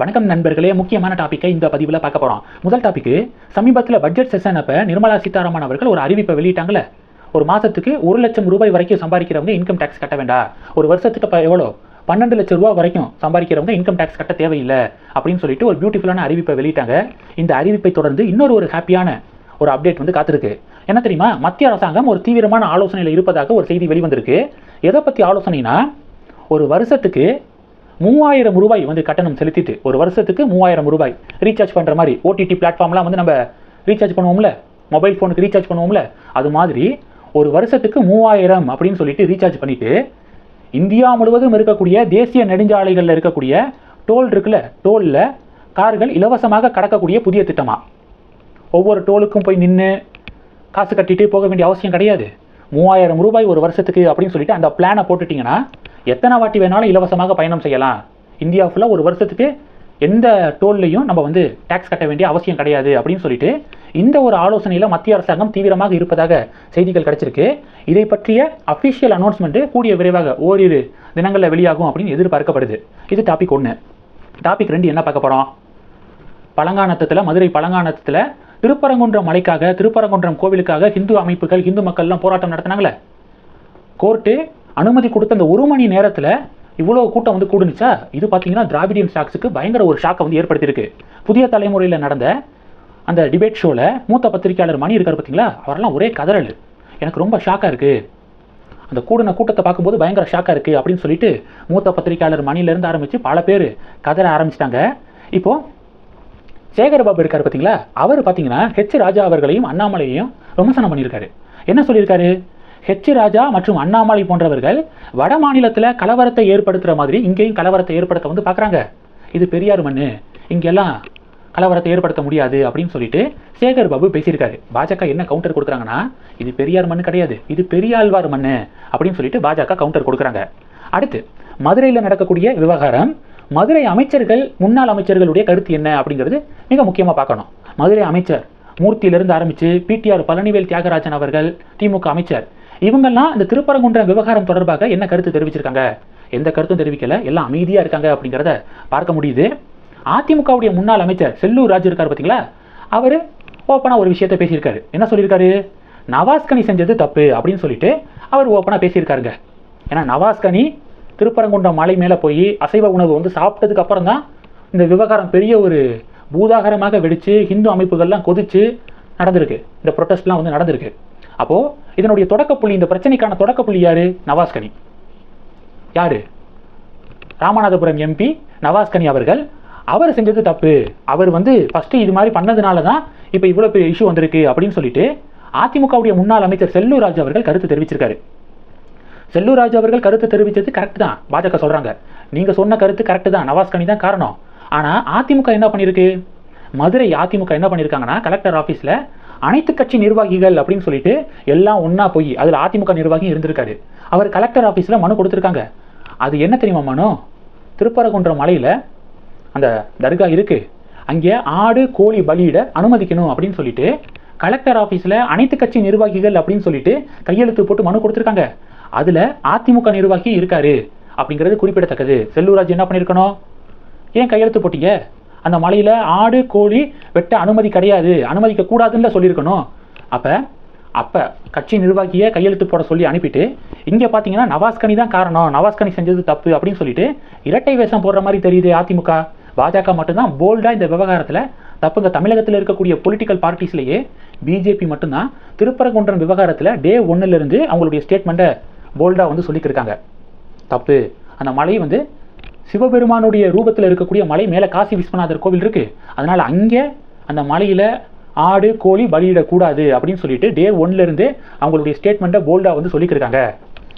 வணக்கம் நண்பர்களே முக்கியமான டாப்பிக்கை இந்த பதிவில் பார்க்க போகிறோம் முதல் டாப்பிக்கு சமீபத்தில் பட்ஜெட் செஷன் அப்போ நிர்மலா சீதாராமன் அவர்கள் ஒரு அறிவிப்பை வெளியிட்டாங்களே ஒரு மாதத்துக்கு ஒரு லட்சம் ரூபாய் வரைக்கும் சம்பாதிக்கிறவங்க இன்கம் டேக்ஸ் கட்ட வேண்டாம். ஒரு வருஷத்துக்கு இப்போ எவ்வளோ? பன்னெண்டு லட்சம் ரூபா வரைக்கும் சம்பாதிக்கிறவங்க இன்கம் டேக்ஸ் கட்ட தேவையில்லை அப்படின்னு சொல்லிட்டு ஒரு பியூட்டிஃபுல்லான அறிவிப்பை வெளியிட்டாங்க. இந்த அறிவிப்பை தொடர்ந்து இன்னொரு ஒரு ஹாப்பியான ஒரு அப்டேட் வந்து காத்திருக்கு. என்ன தெரியுமா? மத்திய அரசாங்கம் ஒரு தீவிரமான ஆலோசனையில் இருப்பதாக ஒரு செய்தி வெளிவந்திருக்கு. எதை பற்றி ஆலோசனைனா ஒரு வருஷத்துக்கு மூவாயிரம் ரூபாய் வந்து கட்டணம் செலுத்திட்டு ஒரு வருஷத்துக்கு மூவாயிரம் ரூபாய் ரீசார்ஜ் பண்ணுற மாதிரி ஓடிடி பிளாட்ஃபார்ம்லாம் வந்து நம்ம ரீசார்ஜ் பண்ணுவோம்ல? மொபைல் ஃபோனுக்கு ரீசார்ஜ் பண்ணுவோம்ல? அது மாதிரி ஒரு வருஷத்துக்கு மூவாயிரம் அப்படின்னு சொல்லிட்டு ரீசார்ஜ் பண்ணிவிட்டு இந்தியா முழுவதும் இருக்கக்கூடிய தேசிய நெடுஞ்சாலைகளில் இருக்கக்கூடிய டோல் இருக்குல்ல? டோலில் கார்கள் இலவசமாக கடக்கக்கூடிய புதிய திட்டமாக ஒவ்வொரு டோலுக்கும் போய் நின்று காசு கட்டிட்டு போக வேண்டிய அவசியம் கிடையாது. மூவாயிரம் ரூபாய் ஒரு வருஷத்துக்கு அப்படின்னு சொல்லிட்டு அந்த பிளானை போட்டுட்டிங்கன்னா எத்தனை வாட்டி வேணாலும் இலவசமாக பயணம் செய்யலாம். இந்தியா ஃபுல்லாக ஒரு வருஷத்துக்கு எந்த டோல்லையும் நம்ம வந்து டேக்ஸ் கட்ட வேண்டிய அவசியம் கிடையாது அப்படின்னு சொல்லிட்டு இந்த ஒரு ஆலோசனையில் மத்திய அரசாங்கம் தீவிரமாக இருப்பதாக செய்திகள் கிடைச்சிருக்கு. இதை பற்றிய அஃபிஷியல் அனௌன்ஸ்மெண்ட்டு கூடிய விரைவாக ஓரிரு தினங்களில் வெளியாகும் அப்படின்னு எதிர்பார்க்கப்படுது. இது டாபிக் ஒன்று டாபிக் ரெண்டு என்ன பார்க்க போகிறோம் பழங்கானத்தத்தில் மதுரை பழங்கானத்தில் திருப்பரங்குன்றம் மலைக்காக திருப்பரங்குன்றம் கோவிலுக்காக ஹிந்து அமைப்புகள் ஹிந்து மக்கள்லாம் போராட்டம் நடத்தினாங்களே. கோர்ட்டு அனுமதி கொடுத்த அந்த ஒரு மணி நேரத்தில் இவ்வளோ கூட்டம் வந்து கூடுனுச்சா? இது பார்த்தீங்கன்னா திராவிடியன் ஸ்டாக்ஸுக்கு பயங்கர ஒரு ஷாக்கை வந்து ஏற்படுத்தியிருக்கு. புதிய தலைமுறையில் நடந்த அந்த டிபேட் ஷோவில் மூத்த பத்திரிகையாளர் மணி இருக்கார் பார்த்தீங்களா அவரெல்லாம் ஒரே கதறல். எனக்கு ரொம்ப ஷாக்காக இருக்குது அந்த கூடின கூட்டத்தை பார்க்கும்போது பயங்கர ஷாக்காக இருக்குது அப்படின்னு சொல்லிட்டு மூத்த பத்திரிகையாளர் மணிலேருந்து ஆரம்பித்து பல பேர் கதற ஆரம்பிச்சிட்டாங்க. இப்போது சேகர்பாபு இருக்கார் பார்த்தீங்களா அவர் பார்த்தீங்கன்னா ஹெச் ராஜா அவர்களையும் அண்ணாமலையையும் விமர்சனம் பண்ணியிருக்காரு. என்ன சொல்லியிருக்காரு? ஹெச் ராஜா மற்றும் அண்ணாமலை போன்றவர்கள் வட மாநிலத்தில் கலவரத்தை ஏற்படுத்துகிற மாதிரி இங்கேயும் கலவரத்தை ஏற்படுத்த வந்து பார்க்குறாங்க இது பெரியார் மண்ணு. இங்கெல்லாம் கலவரத்தை ஏற்படுத்த முடியாது அப்படின்னு சொல்லிட்டு சேகர் பாபு பேசியிருக்காரு. பாஜக என்ன கவுண்டர் கொடுக்குறாங்கன்னா இது பெரியார் மண்ணு கிடையாது. இது பெரியாழ்வார் மண்ணு அப்படின்னு சொல்லிட்டு பாஜக கவுண்டர் கொடுக்குறாங்க. அடுத்து மதுரையில் நடக்கக்கூடிய விவகாரம் மதுரை அமைச்சர்கள் முன்னாள் அமைச்சர்களுடைய கருத்து என்ன அப்படிங்கிறது மிக முக்கியமாக பார்க்கணும். மதுரை அமைச்சர் மூர்த்தியிலிருந்து ஆரம்பித்து பிடிஆர் பழனிவேல் தியாகராஜன் அவர்கள் திமுக அமைச்சர். இவங்கெல்லாம் இந்த திருப்பரங்குன்றம் விவகாரம் தொடர்பாக என்ன கருத்து தெரிவிச்சிருக்காங்க? எந்த கருத்தும் தெரிவிக்கல. எல்லாம் அமைதியாக இருக்காங்க அப்படிங்கிறத பார்க்க முடியுது. அதிமுகவுடைய முன்னாள் அமைச்சர் செல்லூர் ராஜு இருக்கார் பார்த்தீங்களா அவர் ஓப்பனாக ஒரு விஷயத்தை பேசியிருக்காரு. என்ன சொல்லியிருக்காரு? நவாஸ்கனி செஞ்சது தப்பு அப்படின்னு சொல்லிட்டு அவர் ஓப்பனாக பேசியிருக்காருங்க. ஏன்னா நவாஸ்கனி திருப்பரங்குன்றம் மலை மேலே போய் அசைவ உணவு வந்து சாப்பிட்டதுக்கு அப்புறம் தான் இந்த விவகாரம் பெரிய ஒரு பூதாகரமாக வெடித்து ஹிந்து அமைப்புகள்லாம் கொதித்து நடந்திருக்கு. இந்த ப்ரொட்டஸ்ட்லாம் வந்து நடந்திருக்கு. அப்போது இதனுடைய தொடக்கப்புள்ளி இந்த பிரச்சனைக்கான தொடக்கப்புள்ளி யார்? நவாஸ்கனி. யார்? ராமநாதபுரம் எம்பி நவாஸ்கனி அவர்கள். அவர் செஞ்சது தப்பு. அவர் வந்து ஃபஸ்ட்டு இது மாதிரி பண்ணதுனால தான் இப்போ இவ்வளோ பெரிய இஷ்யூ வந்திருக்கு அப்படின்னு சொல்லிட்டு அதிமுகவுடைய முன்னாள் அமைச்சர் செல்லூர் ராஜ் அவர்கள் கருத்து தெரிவிச்சிருக்காரு. செல்லூர் ராஜு அவர்கள் கருத்து தெரிவித்தது கரெக்ட் தான். பாஜக சொல்கிறாங்க நீங்கள் சொன்ன கருத்து கரெக்டு தான். நவாஸ்கனி தான் காரணம். ஆனால் அதிமுக என்ன பண்ணியிருக்கு மதுரை அதிமுக என்ன பண்ணியிருக்காங்கன்னா கலெக்டர் ஆஃபீஸில் அனைத்து கட்சி நிர்வாகிகள் அப்படின்னு சொல்லிட்டு எல்லாம் ஒன்றா போய் அதில் அதிமுக நிர்வாகி இருந்திருக்காரு. அவர் கலெக்டர் ஆஃபீஸில் மனு கொடுத்துருக்காங்க. அது என்ன தெரியுமா மனு? திருப்பரங்குன்றம் மலையில் அந்த தர்கா இருக்குது அங்கே ஆடு கோழி பலியிட அனுமதிக்கணும் அப்படின்னு சொல்லிட்டு கலெக்டர் ஆஃபீஸில் அனைத்து கட்சி நிர்வாகிகள் அப்படின்னு சொல்லிட்டு கையெழுத்து போட்டு மனு கொடுத்துருக்காங்க. அதில் அதிமுக நிர்வாகி இருக்காரு அப்படிங்கிறது குறிப்பிடத்தக்கது. செல்லூராஜ் என்ன பண்ணியிருக்கணும் ஏன் கையெழுத்து போட்டீங்க? அந்த மலையில் ஆடு கோழி வெட்ட அனுமதி கிடையாது. அனுமதிக்க கூடாதுன்னு சொல்லியிருக்கணும். அப்போ அப்போ கட்சி நிர்வாகியை கையெழுத்து போட சொல்லி அனுப்பிட்டு இங்கே பார்த்தீங்கன்னா நவாஸ்கனி தான் காரணம். நவாஸ்கனி செஞ்சது தப்பு அப்படின்னு சொல்லிட்டு இரட்டை வேஷம் போடுற மாதிரி தெரியுது அதிமுக. பாஜக மட்டும்தான் போல்டாக இந்த விவகாரத்தில் தப்புங்க. தமிழகத்தில் இருக்கக்கூடிய பொலிட்டிக்கல் பார்ட்டிஸ்லேயே பிஜேபி மட்டும்தான் திருப்பரங்குன்றம் விவகாரத்தில் டே ஒன்னுலேருந்து அவங்களுடைய ஸ்டேட்மெண்ட்டை போல்டாக வந்து சொல்லிக்கிருக்காங்க தப்பு. அந்த மலை வந்து சிவபெருமானுடைய ரூபத்தில் இருக்கக்கூடிய மலை மேலே காசி விஸ்வநாதர் கோவில் இருக்குது அதனால் அங்கே அந்த மலையில் ஆடு கோழி பலியிடக்கூடாது அப்படின்னு சொல்லிட்டு டே ஒன்லேருந்து அவங்களுடைய ஸ்டேட்மெண்ட்டை போல்டாக வந்து சொல்லிக்கிருக்காங்க.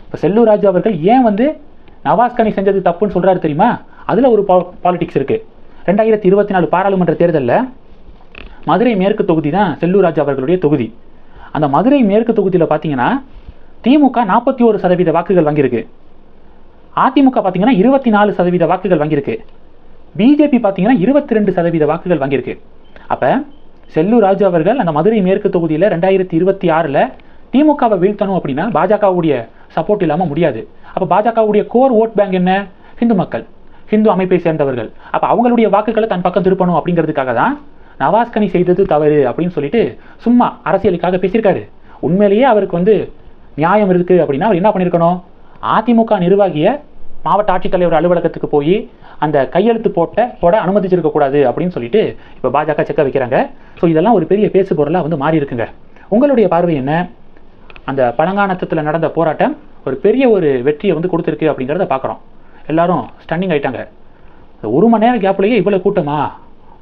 இப்போ செல்லூர் ராஜு அவர்கள் ஏன் வந்து நவாஸ்கனி செஞ்சது தப்புன்னு சொல்கிறாரு தெரியுமா? அதில் ஒரு பாலிடிக்ஸ் இருக்குது ரெண்டாயிரத்தி இருபத்தி நாலு பாராளுமன்ற தேர்தலில் மதுரை மேற்கு தொகுதி தான் செல்லூர் ராஜு அவர்களுடைய தொகுதி. அந்த மதுரை மேற்கு தொகுதியில் பார்த்தீங்கன்னா திமுக நாற்பத்தி ஒரு சதவீத வாக்குகள் வாங்கியிருக்கு. அதிமுக பார்த்தீங்கன்னா இருபத்தி நாலு சதவீத வாக்குகள் வாங்கியிருக்கு. பிஜேபி பார்த்தீங்கன்னா இருபத்தி ரெண்டு சதவீத வாக்குகள் வாங்கியிருக்கு. அப்போ செல்லூர் ராஜு அவர்கள் அந்த மதுரை மேற்கு தொகுதியில் ரெண்டாயிரத்தி இருபத்தி ஆறில் திமுகவை வீழ்த்தணும் அப்படின்னா பாஜகவுடைய சப்போர்ட் இல்லாமல் முடியாது. அப்போ பாஜகவுடைய கோர் ஓட் பேங்க் என்ன? ஹிந்து மக்கள் ஹிந்து அமைப்பை சேர்ந்தவர்கள். அப்போ அவங்களுடைய வாக்குகளை தன் பக்கம் திருப்பணும் அப்படிங்கிறதுக்காக தான் நவாஸ்கனி செய்தது தவறு அப்படின்னு சொல்லிட்டு சும்மா அரசியலுக்காக பேசியிருக்காரு. உண்மையிலேயே அவருக்கு வந்து நியாயம் இருக்குது அப்படின்னா அவர் என்ன பண்ணியிருக்கணும்? அதிமுக நிர்வாகியை மாவட்ட ஆட்சித்தலைவர் அலுவலகத்துக்கு போய் அந்த கையெழுத்து போட்ட போட அனுமதிச்சிருக்க கூடாது அப்படின்னு சொல்லிட்டு இப்போ பாஜக செக்க வைக்கிறாங்க. ஸோ இதெல்லாம் ஒரு பெரிய பேசு பொருளாக வந்து மாறி இருக்குங்க. உங்களுடைய பார்வை என்ன? அந்த பழங்கானத்தத்தில் நடந்த போராட்டம் ஒரு பெரிய ஒரு வெற்றியை வந்து கொடுத்துருக்கு அப்படிங்கிறத பார்க்குறோம் எல்லாரும் ஸ்டன்னிங் ஆயிட்டாங்க. ஒரு மணி நேரம் கேப்லேயே இவ்வளோ கூட்டமா?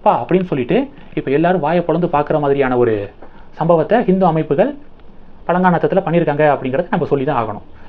பா அப்படின்னு சொல்லிட்டு இப்போ எல்லாரும் வாயை பொழந்து பார்க்குற மாதிரியான ஒரு சம்பவத்தை ஹிந்து அமைப்புகள் பழங்கானத்தத்தில் பண்ணியிருக்காங்க அப்படிங்கிறத நம்ம சொல்லி தான் ஆகணும்.